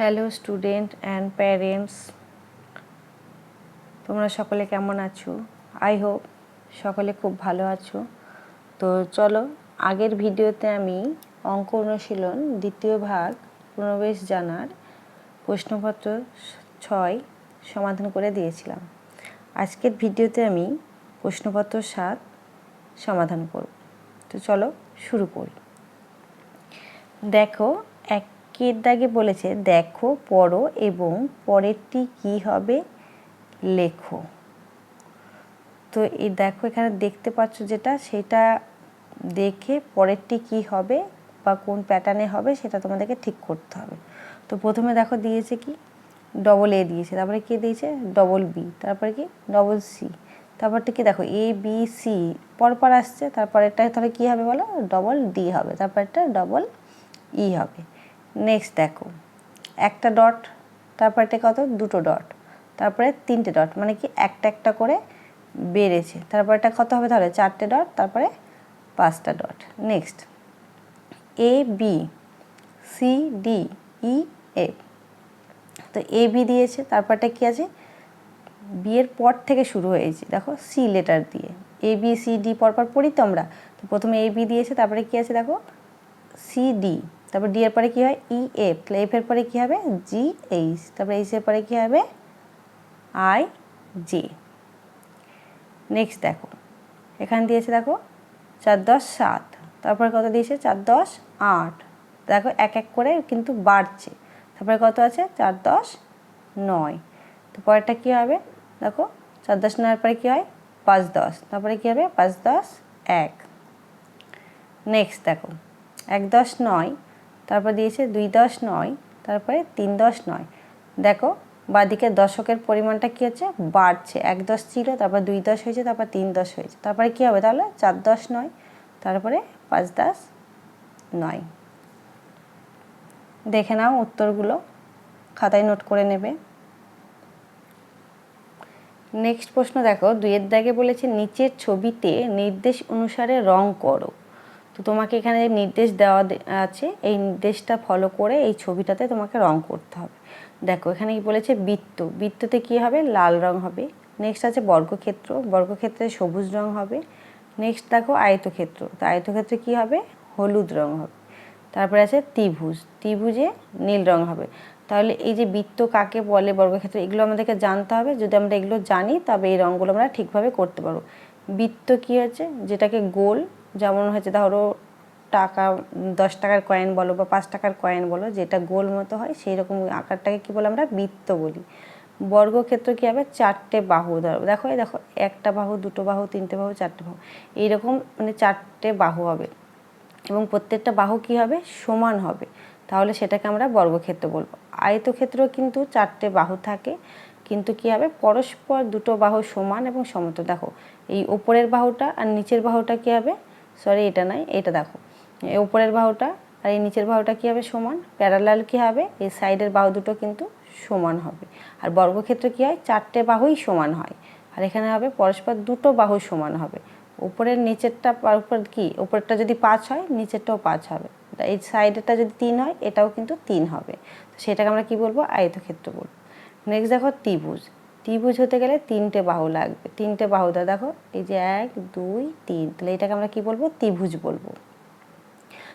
Hello student and parents তোমরা সকলে কেমন আছো? আই হোপ সকলে খুব ভালো আছো। তো চলো, আগের ভিডিওতে আমি অঙ্ক অনুশীলন দ্বিতীয় ভাগ পুনর্বেশ জানার প্রশ্নপত্র ছয় সমাধান করে দিয়েছিলাম। আজকের ভিডিওতে আমি প্রশ্নপত্র সাত সমাধান করব। তো চলো, শুরু করি। দেখো একের দাগে বলেছে, দেখো, পড়ো এবং পরেরটি কি হবে? লেখো। তো এই দেখো, এখানে দেখতে পাচ্ছ যেটা, সেটা দেখে পরেরটি কি হবে বা কোন প্যাটার্নে হবে, সেটা তোমাদেরকে ঠিক করতে হবে। তো প্রথমে দেখো দিয়েছে কি? ডবল এ দিয়েছে। তারপরে কে দিয়েছে? ডবল বি তারপরে কি? ডবল সি তারপরটা কি? দেখো এ বি সি পরপর আসছে। তারপরেরটা তাহলে কী হবে বলো? ডবল ডি হবে। তারপরটা ডবল ই হবে। নেক্সট দেখো, একটা ডট তারপরটা কত? দুটো ডট তারপরে তিনটে ডট মানে কি একটা একটা করে বেড়েছে। তারপরটা কত হবে তাহলে? চারটে ডট তারপরে পাঁচটা dot next A B C D E F তো এ বি দিয়েছে তারপরটা কি আছে? বিয়ের পর থেকে শুরু হয়েছে। দেখো সি লেটার দিয়ে। এ বি সি ডি পরপর পড়ি তো আমরা তো প্রথমে এ বি দিয়েছে, তারপরে কি আছে দেখো? সি ডি তারপর ডি এর পরে কী হয়? ই এফ তাহলে এফ এর পরে কী হবে? জি এইচ তারপরে এইচ এর পরে কী হবে? আই জে নেক্সট দেখো। এখানে দিয়েছে দেখো, চার দশ সাত। তারপরে কত দিয়েছে? চার দশ আট। দেখো এক এক করে কিন্তু বাড়ছে। তারপরে কত আছে? চার দশ নয়। তো পরেরটা কী হবে? দেখো, চার দশ নয়ের পরে কী হয়? পাঁচ দশ। তারপরে কী হবে? পাঁচ দশ এক। নেক্সট দেখো। এক দশ নয় তারপর দিয়েছে দুই দশ নয়, তারপরে তিন দশ নয়। দেখো, বাদিকে দশকের পরিমাণটা কী হচ্ছে? বাড়ছে। এক দশ ছিল, তারপর দুই দশ হয়েছে, তারপর তিন দশ হয়েছে। তারপরে কী হবে তাহলে? চার দশ নয়, তারপরে পাঁচ দশ নয়। দেখে নাও উত্তরগুলো। খাতায় নোট করে নেবে। নেক্সট প্রশ্ন দেখো। দুইয়ের দাগে বলেছে, নিচের ছবিতে নির্দেশ অনুসারে রং করো। তো তোমাকে এখানে যে নির্দেশ দেওয়া আছে। এই নির্দেশটা ফলো করে এই ছবিটাতে তোমাকে রং করতে হবে। দেখো, এখানে কি বলেছে? বৃত্ত। বৃত্ততে কি হবে? লাল রং হবে। নেক্সট আছে বর্গক্ষেত্র। বর্গক্ষেত্রে সবুজ রং হবে। নেক্সট দেখো আয়তক্ষেত্র। তো আয়তক্ষেত্রে কি হবে? হলুদ রং হবে। তারপরে আছে ত্রিভুজ। ত্রিভুজে নীল রং হবে। তাহলে এই যে বৃত্ত কাকে বলে বর্গক্ষেত্র, এগুলো আমাদেরকে জানতে হবে। যদি আমরা এগুলো জানি, তবে এই রঙগুলো আমরা ঠিকভাবে করতে পারব। বৃত্ত কী হচ্ছে যেটাকে গোল যেমন হচ্ছে ধরো টাকা, দশ টাকার কয়েন বলো বা পাঁচ টাকার কয়েন বলো, যেটা গোল মতো হয় সেই রকম আকারটাকে কী বলে আমরা বৃত্ত বলি। বর্গক্ষেত্র কী হবে? চারটে বাহু, ধরো। দেখো, এই দেখো, একটা বাহু, দুটো বাহু, তিনটে বাহু, চারটে বাহু, এইরকম মানে চারটে বাহু হবে। এবং প্রত্যেকটা বাহু কী হবে? সমান হবে। তাহলে সেটাকে আমরা বর্গক্ষেত্র বলব। আয়তক্ষেত্র কিন্তু চারটে বাহু থাকে, কিন্তু কী হবে? পরস্পর দুটো বাহু সমান এবং সমতল। দেখো, এই ওপরের বাহুটা আর নিচের বাহুটা কী হবে? সরি এটা নয়, এটা দেখো। এই ওপরের বাহুটা আর এই নিচের বাহুটা কী হবে সমান? প্যারালাল কী হবে? এই সাইডের বাহু দুটো কিন্তু সমান হবে। আর বর্গক্ষেত্র কী হয়? চারটে বাহুই সমান হয়। আর এখানে হবে পরস্পর দুটো বাহু সমান হবে। উপরের নিচেরটা উপর কি? উপরেরটা যদি পাঁচ হয়, নিচেরটাও পাঁচ হবে। এই সাইডেরটা যদি তিন হয়, এটাও কিন্তু তিন হবে। সেটাকে আমরা কি বলব? আয়তক্ষেত্র বলব। নেক্সট দেখো ত্রিভুজ। ত্রিভুজ হতে গেলে তিনটে বাহু লাগবে। তিনটে বাহু দা দেখো, এই যে এক, দুই, তিন, তাহলে এটাকে আমরা কি বলব? ত্রিভুজ বলব।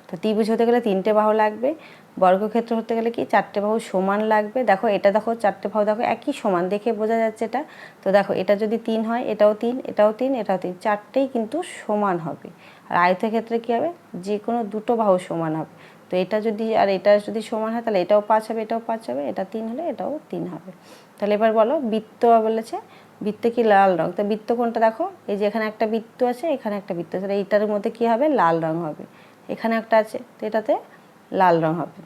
তো ত্রিভুজ হতে গেলে তিনটে বাহু লাগবে। বর্গক্ষেত্র হতে গেলে কি? চারটে বাহু সমান লাগবে। দেখো, এটা দেখো, চারটে বাহু দেখো, একই সমান দেখে বোঝা যাচ্ছে এটা। তো দেখো, এটা যদি তিন হয়, এটাও তিন এটাও তিন এটাও তিন, চারটেই কিন্তু সমান হবে। আর আয়তক্ষেত্রে কী হবে? যে কোনো দুটো বাহু সমান হবে। তো এটা যদি, আর এটা যদি সমান হয়, তাহলে এটাও পাঁচ হবে, এটাও পাঁচ হবে, এটা তিন হলে এটাও তিন হবে। তাহলে এবার বলো, বৃত্ত বলেছে, বৃত্ত কি লাল রং? তো বৃত্ত কোনটা দেখো, এই যে এখানে একটা বৃত্ত আছে, এখানে একটা বৃত্ত আছে, এইটার মধ্যে কি হবে? লাল রং হবে। এখানে একটা আছে, তো এটাতে লাল রং হবে।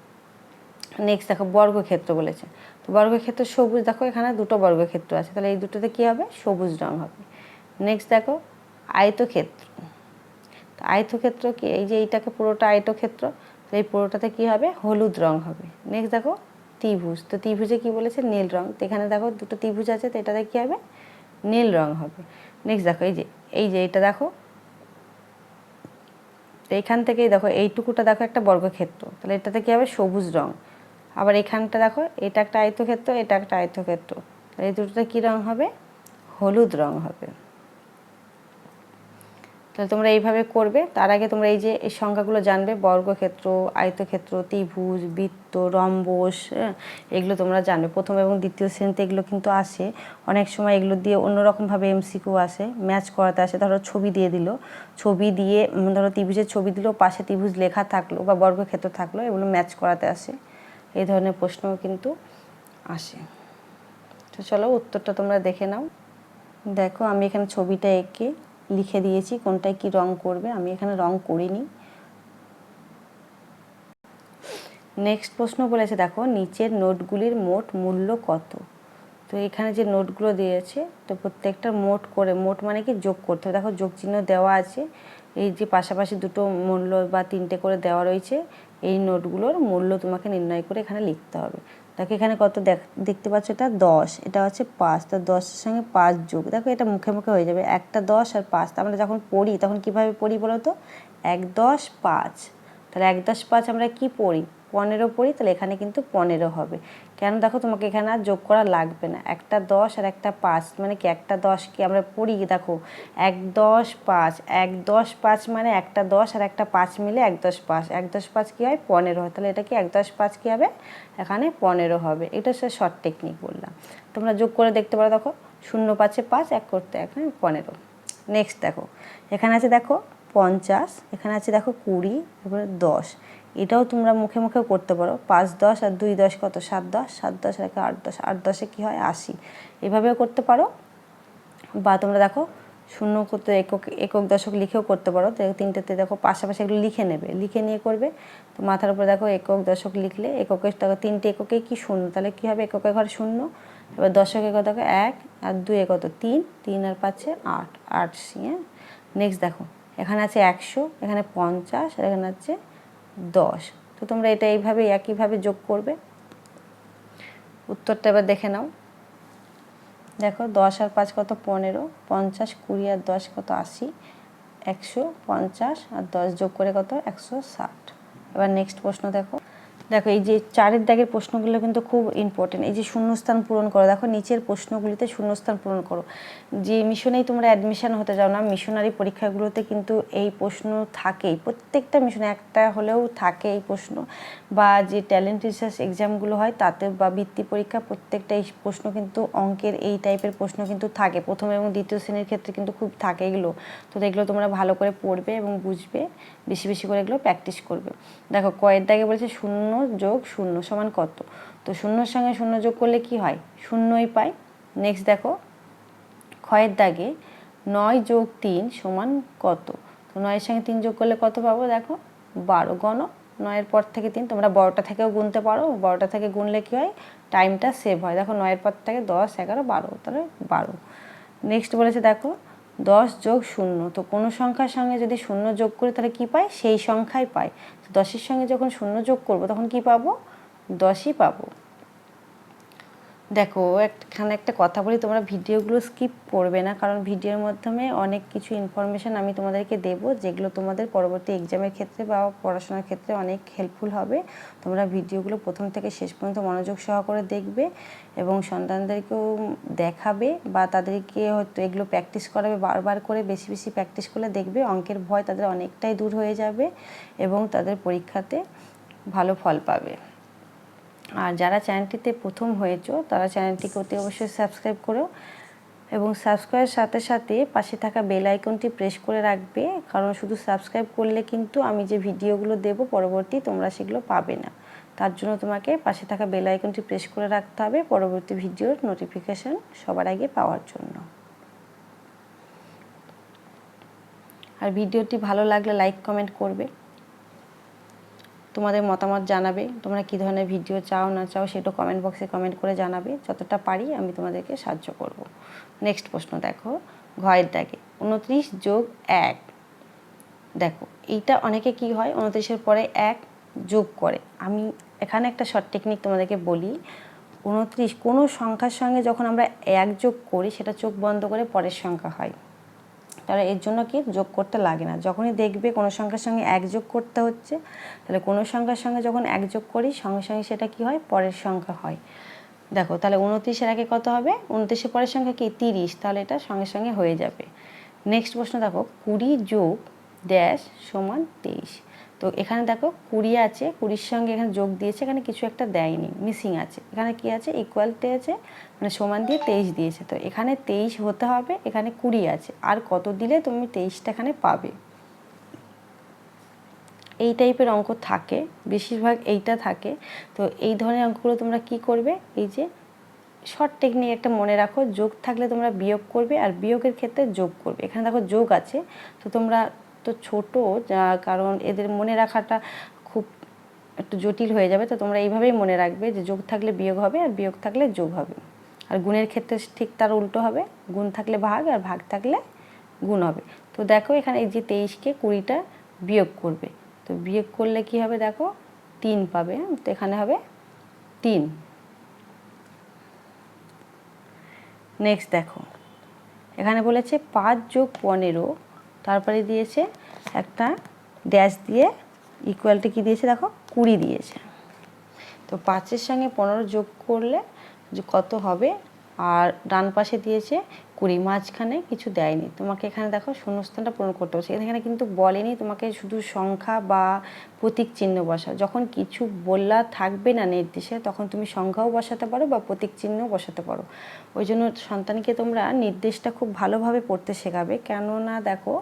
নেক্সট দেখো, বর্গক্ষেত্র বলেছে। তো বর্গক্ষেত্র সবুজ, দেখো এখানে দুটো বর্গক্ষেত্র আছে, তাহলে এই দুটোতে কী হবে? সবুজ রং হবে। নেক্সট দেখো, আয়তক্ষেত্র। তো আয়তক্ষেত্র কি? এই যে এইটাকে পুরোটা আয়তক্ষেত্র তো এই পুরোটাতে কী হবে? হলুদ রং হবে। নেক্সট দেখো, ত্রিভুজ। তো ত্রিভুজে কি বলেছে? নীল রং। তো এখানে দেখো দুটো ত্রিভুজ আছে, তো এটাতে কী হবে? নীল রং হবে। নেক্সট দেখো, এই যে এই যে এটা দেখো। তো এখান থেকেই দেখো, এইটুকুটা দেখো একটা বর্গক্ষেত্র। তাহলে এটাতে কী হবে? সবুজ রং। আবার এখানটা দেখো, এটা একটা আয়তক্ষেত্র, এটা একটা আয়তক্ষেত্র। এই দুটোতে কী রং হবে? হলুদ রং হবে। তাহলে তোমরা এইভাবে করবে। তার আগে তোমরা এই যে এই সংখ্যাগুলো জানবে বর্গক্ষেত্র আয়তক্ষেত্র ত্রিভুজ বৃত্ত রম্বস হ্যাঁ, এগুলো তোমরা জানবে। প্রথম এবং দ্বিতীয় শ্রেণীতে এগুলো কিন্তু আসে। অনেক সময় এগুলো দিয়ে অন্যরকমভাবে এমসিকিউ আসে ম্যাচ করাতে আসে। ধরো ছবি দিয়ে দিল। ছবি দিয়ে ধরো ত্রিভুজের ছবি দিল পাশে ত্রিভুজ লেখা থাকল বা বর্গক্ষেত্র থাকল এগুলো ম্যাচ করাতে আসে। এই ধরনের প্রশ্নও কিন্তু আসে। তো চলো উত্তরটা তোমরা দেখে নাও। দেখো আমি এখানে ছবিটা এঁকে লিখে দিয়েছি, কোনটায় কি রং করবে, আমি এখানে রং করিনি। নেক্সট প্রশ্ন বলেছে, দেখো, নিচের নোটগুলির মোট মূল্য কত? তো এখানে যে নোটগুলো দিয়েছে, তো প্রত্যেকটার মোট করে, মোট মানে কি যোগ করতে হবে। দেখো, যোগ চিহ্ন দেওয়া আছে, এই যে পাশাপাশি দুটো মূল্য বা তিনটে করে দেওয়া রয়েছে, এই নোটগুলোর মূল্য তোমাকে নির্ণয় করে এখানে লিখতে হবে। দেখো এখানে কত দেখ- দেখতে পাচ্ছ এটা দশ, এটা হচ্ছে পাঁচ, তো দশের সঙ্গে পাঁচ যোগ, দেখো এটা মুখে মুখে হয়ে যাবে, একটা দশ আর পাঁচ আমরা যখন পড়ি, তখন কীভাবে পড়ি বলো তো? এক দশ পাঁচ। তাহলে এক দশ পাঁচ আমরা কি পড়ি? পনেরো পড়ি তাহলে এখানে কিন্তু পনেরো হবে। কেন দেখো তোমাকে এখানে আর যোগ করা লাগবে না। একটা দশ আর একটা পাঁচ মানে কি একটা দশ কি আমরা পড়ি? দেখো এক দশ পাঁচ এক দশ পাঁচ মানে একটা দশ আর একটা পাঁচ মিলে এক দশ পাঁচ। এক দশ পাঁচ কী হয়? পনেরো হয়। তাহলে এটা কি এক দশ পাঁচ কী হবে? এখানে পনেরো হবে। এটা হচ্ছে শর্ট টেকনিক বললাম। তোমরা যোগ করে দেখতে পারো দেখো। শূন্য পাঁচে পাঁচ এক করতে এক হ্যাঁ, পনেরো। নেক্সট দেখো। এখানে আছে দেখো পঞ্চাশ, এখানে আছে দেখো কুড়ি, তারপরে দশ। এটাও তোমরা মুখে মুখেও করতে পারো। পাঁচ দশ আর দুই দশ কত? সাত দশ? সাত দশ একে আট দশ। আট দশে কী হয়? আশি। এভাবেও করতে পারো। বা তোমরা দেখো শূন্য করতে একক একক দশক লিখেও করতে পারো। তিনটেতে দেখো পাশাপাশি এগুলো লিখে নেবে। লিখে নিয়ে করবে। তো মাথার উপরে দেখো একক দশক লিখলে এককের দেখো তিনটে এককে কি শূন্য? তাহলে কী হবে? এককে ঘর শূন্য। এবার দশকে কত দেখো এক আর দুই কত তিন। তিন আর পাচ্ছে আট। আট সি হ্যাঁ? নেক্সট দেখো। এখানে আছে একশো, এখানে পঞ্চাশ, আর এখানে আছে দশ। তো তোমরা এটা এইভাবে একইভাবে যোগ করবে। উত্তরটা এবার দেখে নাও। দেখো, দশ আর পাঁচ কত? পনেরো। পঞ্চাশ, কুড়ি আর দশ কত? আশি। একশো, পঞ্চাশ আর দশ যোগ করে কত? একশো ষাট। এবার নেক্সট প্রশ্ন দেখো। দেখো, এই যে চারের দাগের প্রশ্নগুলো কিন্তু খুব ইম্পর্টেন্ট এই যে শূন্যস্থান পূরণ করো, দেখো, নিচের প্রশ্নগুলিতে শূন্যস্থান পূরণ করো। যে মিশনেই তোমরা অ্যাডমিশন হতে যাও না মিশনারি পরীক্ষাগুলোতে কিন্তু এই প্রশ্ন থাকেই। প্রত্যেকটা মিশনে একটা হলেও থাকে এই প্রশ্ন। বা যে ট্যালেন্ট রিসার্চ এক্সামগুলো হয়, তাতে বা বৃত্তি পরীক্ষা, প্রত্যেকটা এই প্রশ্ন কিন্তু অঙ্কের এই টাইপের প্রশ্ন কিন্তু থাকে। প্রথম এবং দ্বিতীয় শ্রেণির ক্ষেত্রে কিন্তু খুব থাকে এগুলো। তো এগুলো তোমরা ভালো করে পড়বে এবং বুঝবে, বেশি বেশি করে এগুলো প্র্যাকটিস করবে। দেখো, কয়ের দাগে বলেছে শূন্য যোগ শূন্য সমান কত? তো শূন্যর সঙ্গে শূন্য যোগ করলে কি হয়? শূন্যই পাই। নেক্সট দেখো। ক্ষয়ের দাগে নয় যোগ তিন সমান কত? তো নয়ের সঙ্গে তিন যোগ করলে কত পাবো? দেখো, বারো গণ। নয়ের পর থেকে তিন, তোমরা বড়টা থেকেও গুনতে পারো। বড়টা থেকে গুনলে কী হয়? টাইমটা সেভ হয়। দেখো, নয়ের পর থেকে দশ, এগারো, বারো, তাহলে বারো। নেক্সট বলেছে, দেখো দশ যোগ শূন্য। তো কোনো সংখ্যার সঙ্গে যদি শূন্য যোগ করি, তাহলে কী পাই? সেই সংখ্যাই পাই। দশের সঙ্গে যখন শূন্য যোগ করব, তখন কি পাবো? দশই পাবো। দেখো, একখানে একটা কথা বলি, তোমরা ভিডিওগুলো স্কিপ করবে না, কারণ ভিডিওর মাধ্যমে অনেক কিছু ইনফরমেশান আমি তোমাদেরকে দেব, যেগুলো তোমাদের পরবর্তী এক্সামের ক্ষেত্রে বা পড়াশোনার ক্ষেত্রে অনেক হেল্পফুল হবে। তোমরা ভিডিওগুলো প্রথম থেকে শেষ পর্যন্ত মনোযোগ সহকারে দেখবে এবং সন্তানদেরকেও দেখাবে বা তাদেরকে হয়তো এগুলো প্র্যাকটিস করাবে, বারবার করে বেশি বেশি প্র্যাকটিস করলে দেখবে অঙ্কের ভয় তাদের অনেকটাই দূর হয়ে যাবে এবং তাদের পরীক্ষাতে ভালো ফল পাবে। আর যারা চ্যানেলটিতে প্রথম হয়েছো, তারা চ্যানেলটিকে অতি অবশ্যই সাবস্ক্রাইব করো এবং সাবস্ক্রাইবের সাথে সাথে পাশে থাকা বেল আইকনটি প্রেস করে রাখবে, কারণ শুধু সাবস্ক্রাইব করলে কিন্তু আমি যে ভিডিওগুলো দেব পরবর্তী তোমরা সেগুলো পাবে না। তার জন্য তোমাকে পাশে থাকা বেল আইকনটি প্রেস করে রাখতে হবে পরবর্তী ভিডিওর নোটিফিকেশন সবার আগে পাওয়ার জন্য। আর ভিডিওটি ভালো লাগলে লাইক, কমেন্ট করবে। তোমাদের মতামত জানাবে, তোমরা কী ধরনের ভিডিও চাও, না চাও, সেটা কমেন্ট বক্সে কমেন্ট করে জানাবে, যতটা পারি আমি তোমাদেরকে সাহায্য করব। নেক্সট প্রশ্ন দেখো, ঘয়ের দাগে, উনত্রিশ যোগ এক। দেখো, এইটা অনেকে কি হয়, উনত্রিশের পরে এক যোগ করে। আমি এখানে একটা শর্ট টেকনিক তোমাদেরকে বলি, উনত্রিশ কোনো সংখ্যার সঙ্গে যখন আমরা এক যোগ করি, সেটা চোখ বন্ধ করে পরের সংখ্যা হয়। তাহলে এর জন্য কি যোগ করতে লাগে না। যখনই দেখবে কোনো সংখ্যার সঙ্গে এক যোগ করতে হচ্ছে, তাহলে কোনো সংখ্যার সঙ্গে যখন এক যোগ করি, সঙ্গে সঙ্গে সেটা কি হয়? পরের সংখ্যা হয়। দেখো, তাহলে উনত্রিশের আগে কত হবে? উনত্রিশের পরের সংখ্যা কি? তিরিশ। তাহলে এটা সঙ্গে সঙ্গে হয়ে যাবে। নেক্সট প্রশ্ন দেখো, কুড়ি যোগ ড্যাশ সমান তেইশ। তো এখানে দেখো কুড়ি আছে, কুড়ির সঙ্গে এখানে যোগ দিয়েছে, এখানে কিছু একটা দেয়নি মিসিং আছে। এখানে কি আছে? ইকুয়ালটি আছে মানে সমান দিয়ে তেইশ দিয়েছে। তো এখানে তেইশ হতে হবে, এখানে কুড়ি আছে। আর কত দিলে তুমি তেইশটা এখানে পাবে? এই টাইপের অঙ্ক থাকে, বেশিরভাগ এইটা থাকে। তো এই ধরনের অঙ্কগুলো তোমরা কি করবে? এই যে শর্ট টেকনিক একটা মনে রাখো, যোগ থাকলে তোমরা বিয়োগ করবে, আর বিয়োগের ক্ষেত্রে যোগ করবে। এখানে দেখো যোগ আছে, তো তোমরা ছোট যা- কারণ এদের মনে রাখাটা খুব একটু জটিল হয়ে যাবে। তো তোমরা এইভাবেই মনে রাখবে যে যোগ থাকলে বিয়োগ হবে আর বিয়োগ থাকলে যোগ হবে। আর গুণের ক্ষেত্রে ঠিক তার উল্টো হবে। গুণ থাকলে ভাগ আর ভাগ থাকলে গুণ হবে। তো দেখো এখানে এই যে তেইশকে কুড়িটা বিয়োগ করবে। তো বিয়োগ করলে কি হবে দেখো? তিন পাবে। তো এখানে হবে তিন। নেক্সট দেখো। এখানে বলেছে পাঁচ যোগ পনেরো তারপরে দিয়েছে একটা ড্যাশ দিয়ে ইকুয়ালটি কি দিয়েছে দেখো? কুড়ি দিয়েছে। তো পাঁচের সঙ্গে পনেরো যোগ করলে যে কত হবে? আর ডান পাশে দিয়েছে কুড়ি, মাঝখানে কিছু দেয়নি। তোমাকে এখানে দেখো শূন্যস্থানটা পূরণ করতে হচ্ছে এখানে কিন্তু বলেনি তোমাকে শুধু সংখ্যা বা প্রতীক চিহ্ন বসা যখন কিছু বললা থাকবে না নির্দেশে, তখন তুমি সংখ্যাও বসাতে পারো বা প্রতীক চিহ্ন বসাতে পারো। ওই জন্য সন্তানকে তোমরা নির্দেশটা খুব ভালোভাবে পড়তে শেখাবে। কেননা দেখো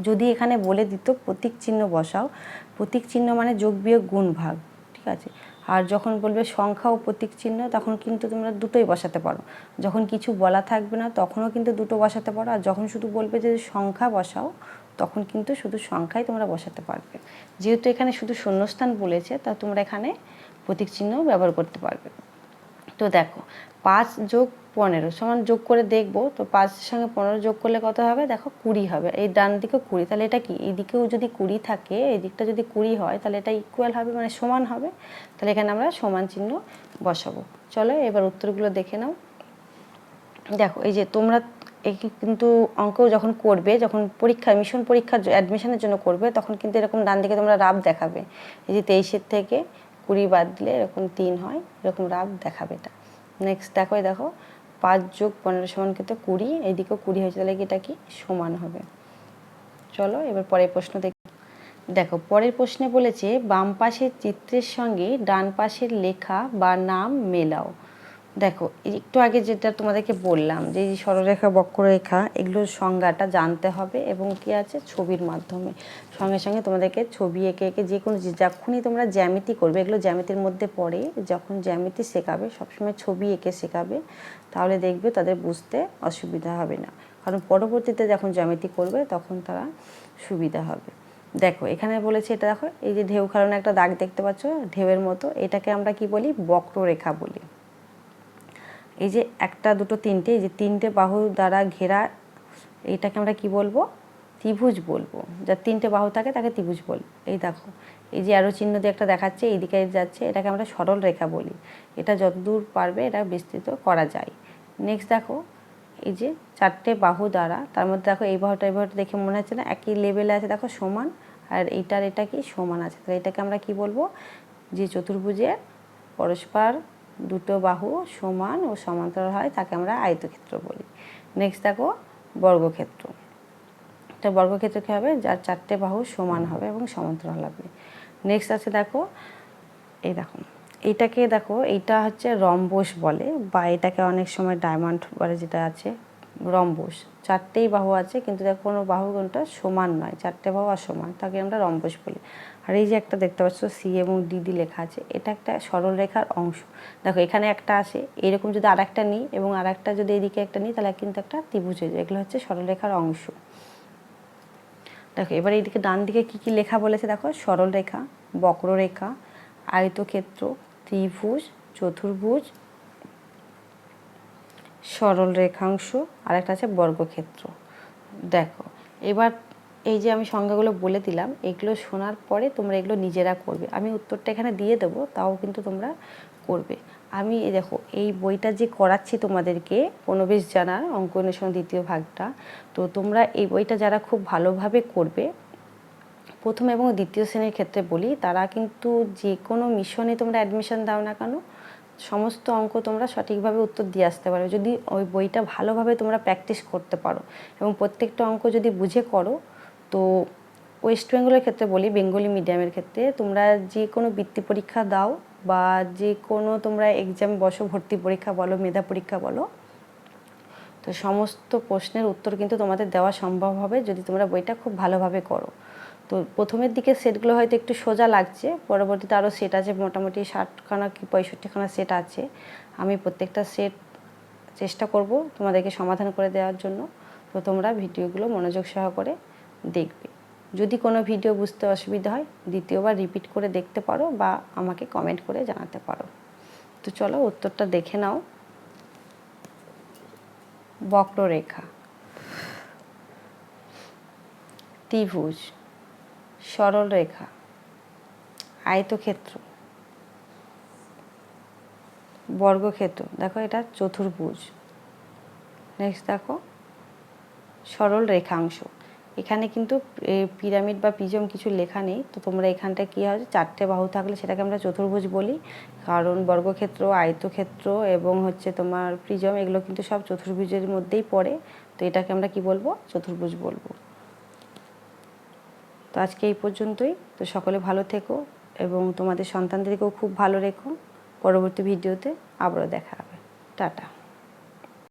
যদি এখানে বলে দিত প্রতীক চিহ্ন বসাও, প্রতীক চিহ্ন মানে যোগ বিয়োগ গুণ ভাগ, ঠিক আছে? আর যখন বলবে সংখ্যা ও প্রতীক চিহ্ন, তখন কিন্তু তোমরা দুটোই বসাতে পারো। যখন কিছু বলা থাকবে না, তখনও কিন্তু দুটো বসাতে পারো। আর যখন শুধু বলবে যে সংখ্যা বসাও, তখন কিন্তু শুধু সংখ্যাই তোমরা বসাতে পারবে। যেহেতু এখানে শুধু শূন্যস্থান বলেছে, তা তোমরা এখানে প্রতীক চিহ্ন ব্যবহার করতে পারবে। তো দেখো, পাঁচ যোগ পনেরো সমান যোগ করে দেখব, তো পাঁচের সঙ্গে পনেরো যোগ করলে কত হবে? দেখো কুড়ি হবে। এই ডান দিকেও কুড়ি, তাহলে এটা কি? এই দিকেও যদি কুড়ি থাকে, এই দিকটা যদি কুড়ি হয়, তাহলে এটা ইকুয়াল হবে মানে সমান হবে। তাহলে এখানে আমরা সমান চিহ্ন বসাবো। চলো এবার উত্তরগুলো দেখে নাও। দেখো, এই যে তোমরা কিন্তু অঙ্ক যখন করবে, যখন পরীক্ষা মিশন পরীক্ষার অ্যাডমিশনের জন্য করবে, তখন কিন্তু এরকম ডান দিকে তোমরা রাব দেখাবে। এই যে তেইশের থেকে কুড়ি বাদ দিলে এরকম তিন হয়, এরকম রাব দেখাবে এটা। নেক্সট দেখো দেখো, পাঁচ যোগ পনেরো সমান কিন্তু কুড়ি, এইদিকেও কুড়ি হয়েছে, তাহলে এটা কি? সমান হবে। চলো, এবার পরের প্রশ্ন দেখি। দেখো, পরের প্রশ্নে বলেছে, বাম পাশের চিত্রের সঙ্গে ডান পাশের লেখা বা নাম মেলাও। দেখো একটু আগে যেটা তোমাদেরকে বললাম যে এই সরলরেখা, বক্ররেখা, এগুলোর সংজ্ঞাটা জানতে হবে এবং কি আছে? ছবির মাধ্যমে। সঙ্গে সঙ্গে তোমাদেরকে ছবি এঁকে এঁকে যে কোনো যখনই তোমরা জ্যামিতি করবে, এগুলো জ্যামিতির মধ্যে পড়ে, যখন জ্যামিতি শেখাবে, সবসময় ছবি এঁকে শেখাবে, তাহলে দেখবে তাদের বুঝতে অসুবিধা হবে না। কারণ পরবর্তীতে যখন জ্যামিতি করবে, তখন তারা সুবিধা হবে। দেখো, এখানে বলেছে এটা দেখো, এই যে ঢেউ খেলানো একটা দাগ দেখতে পাচ্ছ? ঢেউয়ের মতো। এটাকে আমরা কি বলি? বক্ররেখা বলি। এই যে একটা, দুটো, তিনটে, এই যে তিনটে বাহু দ্বারা ঘেরা, এটাকে আমরা কি বলব? ত্রিভুজ বলব। যার তিনটে বাহু থাকে, তাকে ত্রিভুজ বলব এই দেখো। এই যে আরও চিহ্ন দিয়ে একটা দেখাচ্ছে এইদিকে যাচ্ছে, এটাকে আমরা সরল রেখা বলি। এটা যতদূর পারবে, এটা বিস্তৃত করা যায়। নেক্সট দেখো, এই যে চারটে বাহু দ্বারা, তার মধ্যে দেখো এই বাহুটা এই বাহুটা দেখে মনে হচ্ছে না, একই লেভেলে আছে, দেখো সমান, আর এইটার, এটা কি সমান আছে? তো এটাকে আমরা কি বলব? যে চতুর্ভুজের পরস্পর দুটো বাহু সমান ও সমান্তরাল হয়, তাকে আমরা আয়তক্ষেত্র বলি। নেক্সট দেখো, বর্গক্ষেত্র। একটা বর্গক্ষেত্র কী হবে? যার চারটে বাহু সমান হবে এবং সমান্তরাল হবে। নেক্সট আছে দেখো, এই দেখো, এইটাকে দেখো, এইটা হচ্ছে রম্বস বলে বা এটাকে অনেক সময় ডায়মন্ড বলে যেটা আছে। রম্বস। চারটেই বাহু আছে, কিন্তু দেখো কোনো বাহু কোনটা সমান নয়। চারটে বাহু আর সমান তাকে আমরা রম্বস বলি। আর এই যে একটা দেখতে পাচ্ছ সি এবং ডিডি লেখা আছে, এটা একটা সরল রেখার অংশ। দেখো, এখানে একটা আসে এরকম যদি আর একটা নিই এবং আর একটা যদি এদিকে একটা নিই, তাহলে কিন্তু একটা ত্রিভুজ হয়ে যায়। এগুলো হচ্ছে সরলরেখার অংশ। দেখো, এবার এইদিকে ডান দিকে কি কি লেখা বলেছে দেখো? সরল রেখা, বক্ররেখা, আয়তক্ষেত্র, ত্রিভুজ, চতুর্ভুজ সরল রেখাংশ আর একটা আছে বর্গক্ষেত্র। দেখো, এবার এই যে আমি সংজ্ঞাগুলো বলে দিলাম, এগুলো শোনার পরে তোমরা এগুলো নিজেরা করবে। আমি উত্তরটা এখানে দিয়ে দেবো, তাও কিন্তু তোমরা করবে। আমি দেখো, এই বইটা যে করাচ্ছি তোমাদেরকে পনবেশ জানার অঙ্ক অনুশীলন দ্বিতীয় ভাগটা, তো তোমরা এই বইটা যারা খুব ভালোভাবে করবে, প্রথম এবং দ্বিতীয় শ্রেণির ক্ষেত্রে বলি, তারা কিন্তু যে কোনো মিশনে তোমরা অ্যাডমিশন দাও না কেন সমস্ত অঙ্ক তোমরা সঠিকভাবে উত্তর দিয়ে আসতে পারো। যদি ওই বইটা ভালোভাবে তোমরা প্র্যাকটিস করতে পারো এবং প্রত্যেকটা অঙ্ক যদি বুঝে করো, তো ওয়েস্ট বেঙ্গলের ক্ষেত্রে বলি বেঙ্গলি মিডিয়ামের ক্ষেত্রে তোমরা যে কোনো বৃত্তি পরীক্ষা দাও বা যে কোনো তোমরা এক্সাম বসো, ভর্তি পরীক্ষা বলো, মেধা পরীক্ষা বলো, তো সমস্ত প্রশ্নের উত্তর কিন্তু তোমাদের দেওয়া সম্ভব হবে যদি তোমরা বইটা খুব ভালোভাবে করো। তো প্রথমের দিকে সেটগুলো হয়তো একটু সোজা লাগছে, পরবর্তীতে আরও সেট আছে, মোটামুটি ষাটখানা কি পঁয়ষট্টিখানা সেট আছে। আমি প্রত্যেকটা সেট চেষ্টা করব তোমাদেরকে সমাধান করে দেওয়ার জন্য। তো তোমরা ভিডিওগুলো মনোযোগ সহকারে দেখবে। যদি কোনো ভিডিও বুঝতে অসুবিধা হয়, দ্বিতীয়বার রিপিট করে দেখতে পারো বা আমাকে কমেন্ট করে জানাতে পারো। তো চলো উত্তরটা দেখে নাও। বক্ররেখা। ত্রিভুজ। সরল রেখা, আয়তক্ষেত্র, বর্গক্ষেত্র। দেখো এটা চতুর্ভুজ। নেক্সট দেখো, সরল রেখাংশ। এখানে কিন্তু পিরামিড বা পিজম কিছু লেখা নেই, তো তোমরা এখানটায় কী হয়, চারটে বাহু থাকলে সেটাকে আমরা চতুর্ভুজ বলি। কারণ বর্গক্ষেত্র, আয়তক্ষেত্র এবং হচ্ছে তোমার প্রিজম, এগুলো কিন্তু সব চতুর্ভুজের মধ্যেই পড়ে, তো এটাকে আমরা কি বলব? চতুর্ভুজ বলব। তো আজকে এই পর্যন্তই। তো সকলে ভালো থেকো এবং তোমাদের সন্তানদেরকেও খুব ভালো রেখো। পরবর্তী ভিডিওতে আবারও দেখা হবে। টাটা।